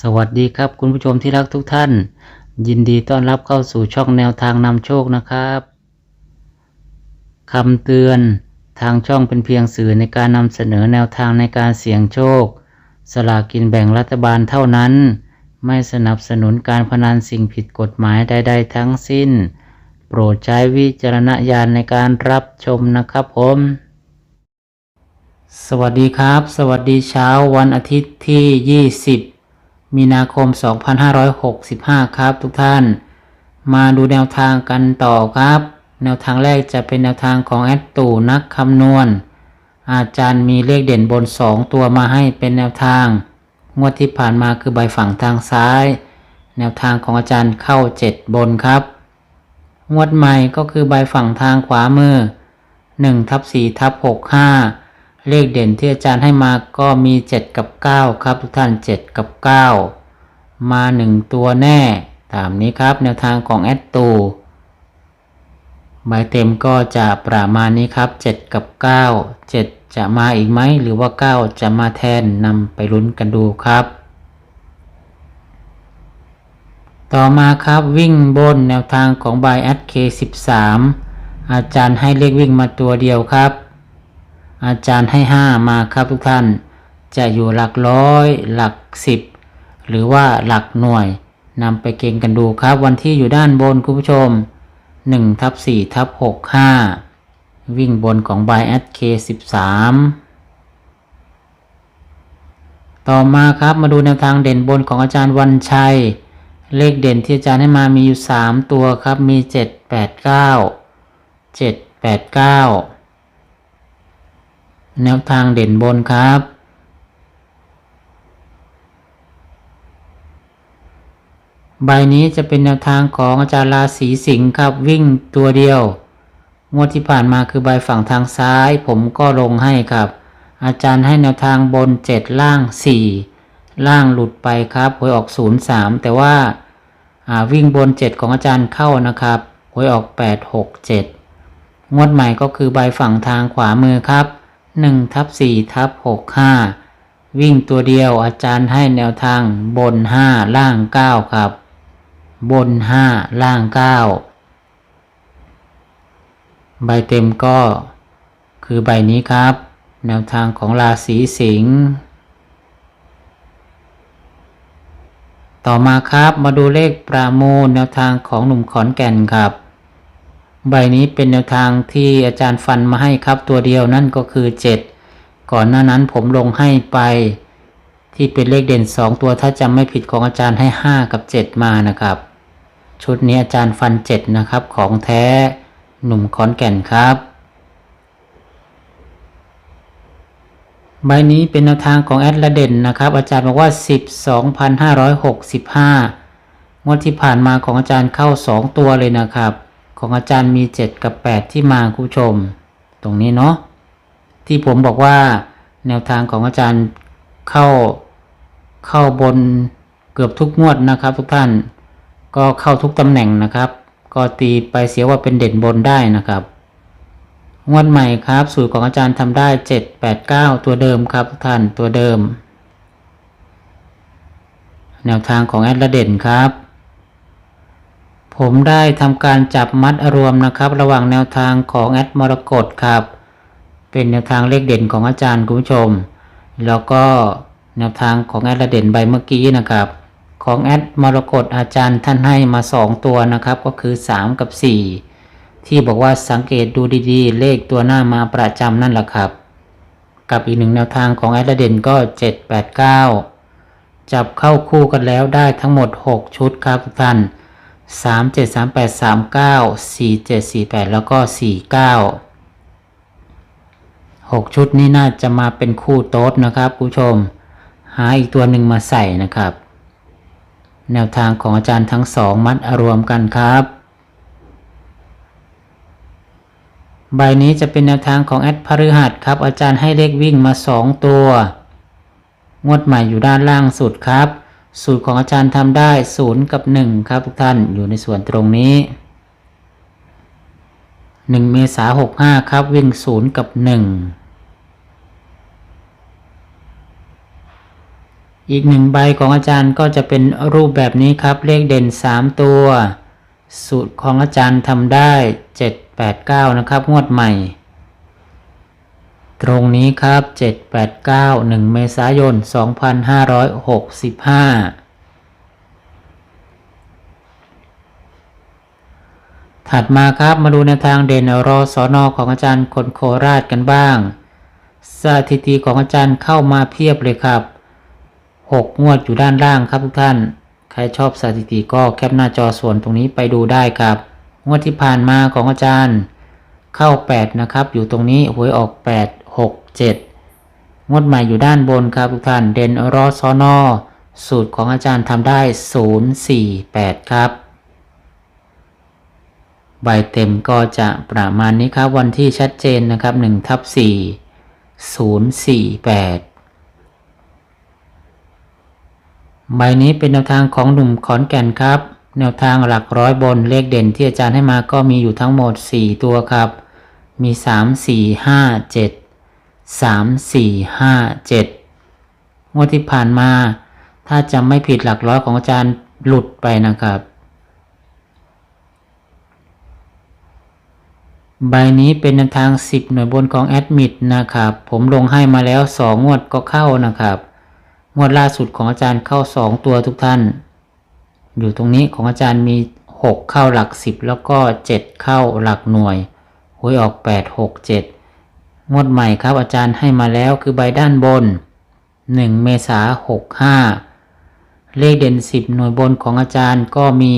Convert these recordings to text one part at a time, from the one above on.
สวัสดีครับคุณผู้ชมที่รักทุกท่าน ยินดีต้อนรับเข้าสู่ช่องแนวทางนำโชคนะครับคำเตือนทางช่องเป็นเพียงสื่อในการนำเสนอแนวทางในการเสี่ยงโชค สลากกินแบ่งรัฐบาลเท่านั้น ไม่สนับสนุนการพนันสิ่งผิดกฎหมายใด ๆ ทั้งสิ้น โปรดใช้วิจารณญาณในการรับชมนะครับผมสวัสดีครับ สวัสดีเช้าวันอาทิตย์ที่ 20 มีนาคม 2565 ครับทุกท่าน มาดูแนวทางกันต่อครับ แนวทางแรกจะเป็นแนวทางของแอดตู่นักคำนวณ อาจารย์มีเลขเด่นบน 2 ตัวมาให้เป็นแนวทาง งวดที่ผ่านมาคือใบฝั่งทางซ้าย แนวทางของอาจารย์เข้า 7 บนครับ งวดใหม่ก็คือใบฝั่งทางขวามือ1ทับ4ทับ65 เลขเด่นที่อาจารย์ให้มาก็มี 7 กับ 9 ครับทุกท่าน 7 กับ 9 มา 1 ตัวแน่ ตามนี้ครับแนวทางของแอดตูใบเต็มก็จะประมาณนี้ครับ 7 กับ 9 7 จะมาอีกไหม หรือว่า 9 จะมาแทนนำไปลุ้นกันดูครับ ต่อมาครับวิ่งบนแนวทางของใบแอดเค13อาจารย์ให้เลขวิ่งมาตัวเดียวครับ อาจารย์ให้ 5 มาครับทุกท่าน จะอยู่หลักร้อย หลัก 10 หรือว่าหลักหน่วยนำไปเก่งกันดูครับ วันที่อยู่ด้านบนคุณผู้ชม1ทับ4ทับ6 5 วิ่งบนของ by at k 13 ต่อมาครับมาดูแนวทางเด่นบนของอาจารย์วันชัย เลขเด่นที่อาจารย์ให้มามีอยู่ 3 ตัวครับมี 7 8 9 7 8 9 แนวทางเด่นบนครับ ใบนี้จะเป็นแนวทางของอาจารย์ราศีสิงห์ครับวิ่งตัวเดียว งวดที่ผ่านมาคือใบฝั่งทางซ้าย ผมก็ลงให้ครับ อาจารย์ให้แนวทางบน 7 ล่าง 4 ล่างหลุดไปครับหวยออก 03 แต่ว่าวิ่งบน 7 ของอาจารย์เข้านะครับหวยออก 8 6 7 งวดใหม่ก็คือใบฝั่งทางขวามือครับ 1ทับ4ทับ6 5 วิ่งตัวเดียวอาจารย์ให้แนวทางบน 5 ล่าง 9 ครับ บน 5 ล่าง 9 ใบเต็มก็คือใบนี้ครับ แนวทางของราศีสิงห์ต่อมาครับมาดูเลขประมูลแนวทางของหนุ่มขอนแก่นครับ ใบนี้เป็นแนวทางที่อาจารย์ฟันมาให้ครับตัวเดียวนั่นก็คือ 7 ก่อนหน้านั้นผมลงให้ไป ที่เป็นเลขเด่น 2 ตัวถ้าจำไม่ผิดของอาจารย์ให้ 5 กับ 7 มานะครับ ชุดนี้อาจารย์ฟัน 7 นะครับของแท้หนุ่มขอนแก่นครับ ใบนี้เป็นแนวทางของแอดละเด่นนะครับ อาจารย์บอกว่า 12,565 งวดที่ผ่านมาของอาจารย์เข้า 2 ตัวเลยนะครับ ของอาจารย์มี 7 กับ 8 ที่มาคุณผู้ชม ตรงนี้เนาะที่ผมบอกว่าแนวทางของอาจารย์เข้าเข้าบนเกือบทุกงวดนะครับ ทุกท่านก็เข้าทุกตำแหน่งนะครับ ก็ตีไปเสียว่าเป็นเด่นบนได้นะครับงวดใหม่ครับ สูตรของอาจารย์ทำได้ 7 8 9 ตัวเดิมครับทุกท่านตัวเดิม แนวทางของแอดละเด่นครับ ผมได้ทำการจับมัดรวมนะครับ ระหว่างแนวทางของแอดมรกตครับ เป็นแนวทางเลขเด่นของอาจารย์คุณผู้ชม แล้วก็แนวทางของแอดละเด่นใบเมื่อกี้นะครับ ของแอดมรกตอาจารย์ท่านให้มา 2 ตัวนะครับ ก็คือ 3 กับ 4 ที่บอกว่าสังเกตดูดีๆ เลขตัวหน้ามาประจำนั่นแหละครับ กับอีกหนึ่งแนวทางของแอดละเด่นก็ 7 8 9 จับเข้าคู่กันแล้วได้ทั้งหมด 6 ชุดครับทุกท่าน 3 7 3 8 3 9 4 7 4 8แล้วก็4 9 6ชุดนี้น่าจะมาเป็นคู่โต๊ดนะครับผู้ชม หาอีกตัวหนึ่งมาใส่นะครับ แนวทางของอาจารย์ทั้งสองมัดรวมกันครับ ใบนี้จะเป็นแนวทางของแอดพฤหัสครับ อาจารย์ให้เลขวิ่งมา2ตัว งวดใหม่อยู่ด้านล่างสุดครับ สูตรของอาจารย์ทำได้ 0 กับ 1 ครับทุกท่านอยู่ในส่วนตรงนี้ 1 เมษา65 ครับ วิ่ง 0 กับ 1 อีกหนึ่งใบของอาจารย์ก็จะเป็นรูปแบบนี้ครับ เลขเด่น 3 ตัว สูตรของอาจารย์ทำได้ 789 นะครับ งวดใหม่ ตรงนี้ครับ 789 1 เมษายน 2565 ถัดมาครับมาดูในทางเด่นรอสอนอของอาจารย์คนโคราชกันบ้าง สถิติของอาจารย์เข้ามาเพียบเลยครับ 6 งวดอยู่ด้านล่างครับทุกท่าน ใครชอบสถิติก็แคปหน้าจอส่วนตรงนี้ไปดูได้ครับ งวดที่ผ่านมาของอาจารย์เข้า 8 นะครับ อยู่ตรงนี้หวยออก 8 7 งวดใหม่อยู่ด้านบนครับทุกท่าน เด่นรอสอนอสูตรของอาจารย์ทำได้ 0 4 8 ครับ ใบเต็มก็จะประมาณนี้ครับ วันที่ชัดเจนนะครับ1ทับ4 048ใบนี้เป็นแนวทางของหนุ่มขอนแก่นครับ แนวทางหลักร้อยบนเลขเด่นที่อาจารย์ให้มาก็มีอยู่ทั้งหมด 4 ตัวครับ มี 3 4 5 7 3 4 5 7งวดที่ผ่านมา ถ้าจำไม่ผิดหลักร้อยของอาจารย์หลุดไปนะครับ ใบนี้เป็นทาง 10 หน่วยบนของแอดมิดนะครับ ผมลงให้มาแล้ว 2 งวดก็เข้านะครับ งวดล่าสุดของอาจารย์เข้า 2 ตัวทุกท่าน อยู่ตรงนี้ของอาจารย์มี 6 เข้าหลัก 10 แล้วก็ 7 เข้าหลักหน่วยหวยออก 8 6 7 งวดใหม่ครับอาจารย์ให้มาแล้วคือใบด้านบน 1 เมษา65เลขเด่น 10 หน่วยบนของอาจารย์ก็มี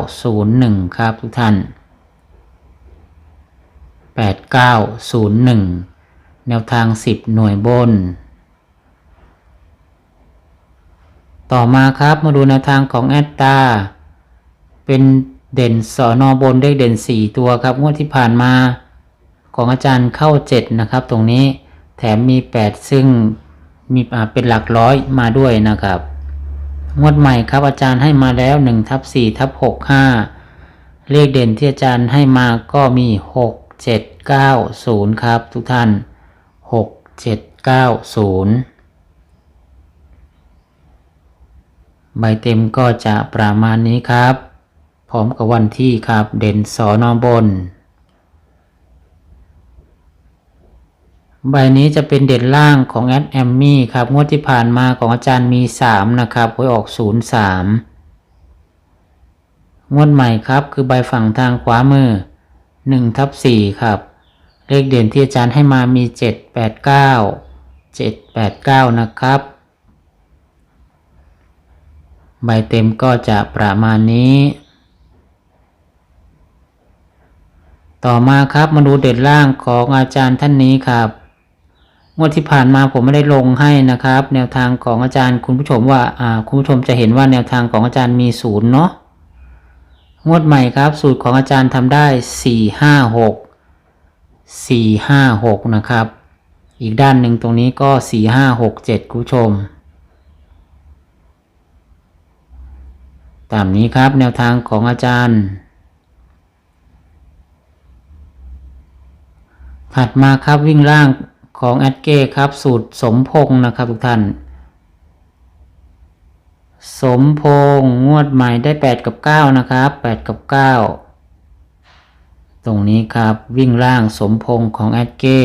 8901 ครับทุกท่าน 8901 แนวทาง 10 หน่วยบน ต่อมาครับมาดูแนวทางของแอตตา เป็นเด่นสอนอบนเลขเด่น 4 ตัวครับงวดที่ผ่านมา ของอาจารย์เข้า 7 นะครับ ตรงนี้แถมมี 8 ซึ่งมีเป็นหลักร้อยมาด้วยนะครับ งวดใหม่ครับอาจารย์ให้มาแล้ว1ทับ4ทับ6 5 เลขเด่นที่อาจารย์ให้มาก็มี 6 7 9 0 ครับ ทุกท่าน 6 7 9 0ใบเต็มก็จะประมาณนี้ครับ พร้อมกับวันที่ครับเด่นสอนอบน ใบนี้จะเป็นเด่นล่างของแอดแอมมี่ครับงวดที่ผ่านมาของอาจารย์มี 3 นะครับหวยออก 0 3 งวดใหม่ครับ คือใบฝั่งทางขวามือ1ทับ4ครับ เลขเด่นที่อาจารย์ให้มามี 7 8 9 7 8 9 นะครับ ใบเต็มก็จะประมาณนี้ ต่อมาครับมาดูเด่นล่างของอาจารย์ท่านนี้ครับ งวดที่ผ่านมาผมไม่ได้ลงให้นะครับ แนวทางของอาจารย์คุณผู้ชมว่าอ่าคุณผู้ชมจะเห็นว่าแนวทางของอาจารย์มีศูนย์เนาะงวดใหม่ครับ สูตรของอาจารย์ทำได้4 5 6 4 5 6นะครับ อีกด้านหนึ่งตรงนี้ก็4 5 6 7คุณผู้ชม ตามนี้ครับแนวทางของอาจารย์ถัดมาครับวิ่งล่าง ของแอดเก้ครับ สูตรสมพงษ์นะครับทุกท่าน สมพงษ์งวดใหม่ได้ 8 กับ 9 นะครับ 8 กับ 9 ตรงนี้ครับวิ่งล่างสมพงษ์ของแอดเก้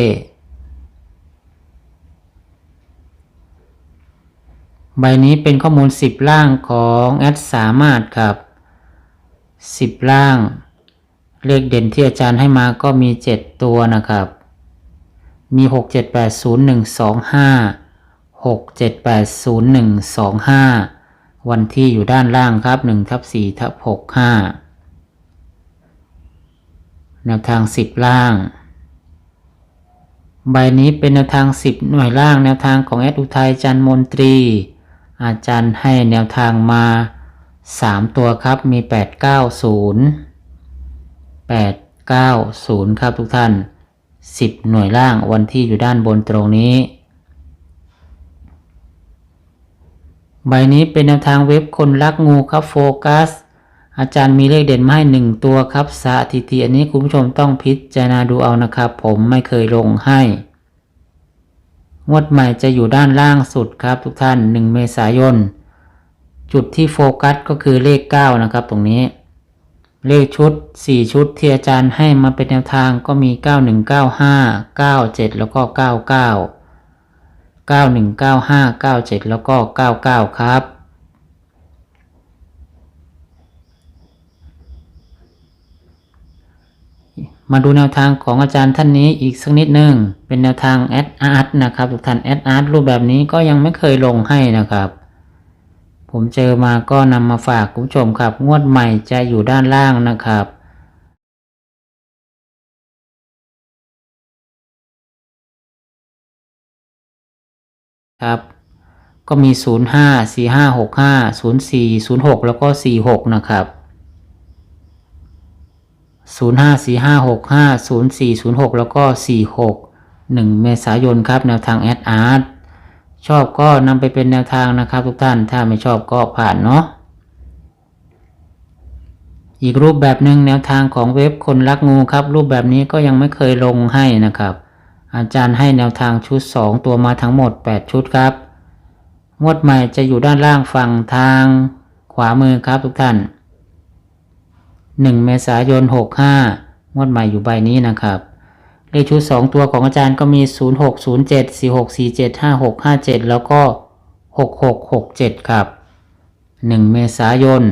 ใบนี้เป็นข้อมูล 10 ล่างของแอดสามารถครับ 10 ล่าง เลขเด่นที่อาจารย์ให้มาก็มี 7 ตัวนะครับ มี 6 7 8 0 1 2 5 6 7 8 0 1 2 5 วันที่อยู่ด้านล่างครับ1ทับ4ทับ6 5 แนวทาง 10 ล่าง ใบนี้เป็นแนวทาง 10 หน่วยล่างแนวทางของแอดอุทัยจันมนตรี อาจารย์ให้แนวทางมา 3 ตัวครับมี 890 890 ครับทุกท่าน 10 หน่วยล่างวันที่อยู่ด้านบนตรงนี้ ใบนี้เป็นแนวทางเว็บคนรักงูครับโฟกัส อาจารย์มีเลขเด่นมาให้หนึ่งตัวครับสถิติอันนี้คุณผู้ชมต้องพิจารณาดูเอานะครับ ผมไม่เคยลงให้งงวดใหม่จะอยู่ด้านล่างสุดครับทุกท่าน 1 เมษายน จุดที่โฟกัสก็คือเลข 9 นะครับตรงนี้ เลขชุด 4 ชุดที่อาจารย์ให้มาเป็นแนวทางก็มี 9195 97 แล้วก็ 99 9195 97 แล้วก็ 99 ครับ มาดูแนวทางของอาจารย์ท่านนี้อีกสักนิดหนึ่งเป็นแนวทางแอดอาร์ตนะครับ ทุกท่านแอดอาร์ตรูปแบบนี้ก็ยังไม่เคยลงให้นะครับ ผมเจอมาก็นำมาฝากคุณผู้ชมครับ งวดใหม่จะอยู่ด้านล่างนะครับครับก็มี 0 5 4 5 6 5 0 4 0 6 แล้วก็ 46 นะครับ 0 5 4 5 6 5 0 4 0 6 แล้วก็ 46 1 เมษายนครับ แนวทางแอดอาร์ต ชอบก็นำไปเป็นแนวทางนะครับทุกท่านถ้าไม่ชอบก็ผ่านเนาะอีกรูปแบบหนึ่งแนวทางของเว็บคนรักงูครับ รูปแบบนี้ก็ยังไม่เคยลงให้นะครับ อาจารย์ให้แนวทางชุด 2 ตัวมาทั้งหมด 8 ชุดครับงวดใหม่จะอยู่ด้านล่างฝั่งทางขวามือครับทุกท่าน 1 เมษายน 65งวดใหม่อยู่ใบนี้นะครับ เลขชุด 2 ตัวของอาจารย์ก็มี 0607 4647 5657 แล้วก็ 6667 ครับ 1 เมษายน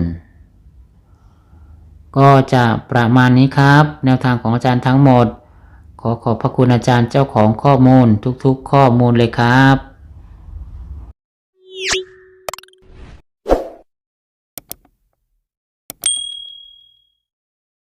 ก็จะประมาณนี้ครับ แนวทางของอาจารย์ทั้งหมด ขอขอบพระคุณอาจารย์เจ้าของข้อมูลทุกๆ ข้อมูลเลยครับ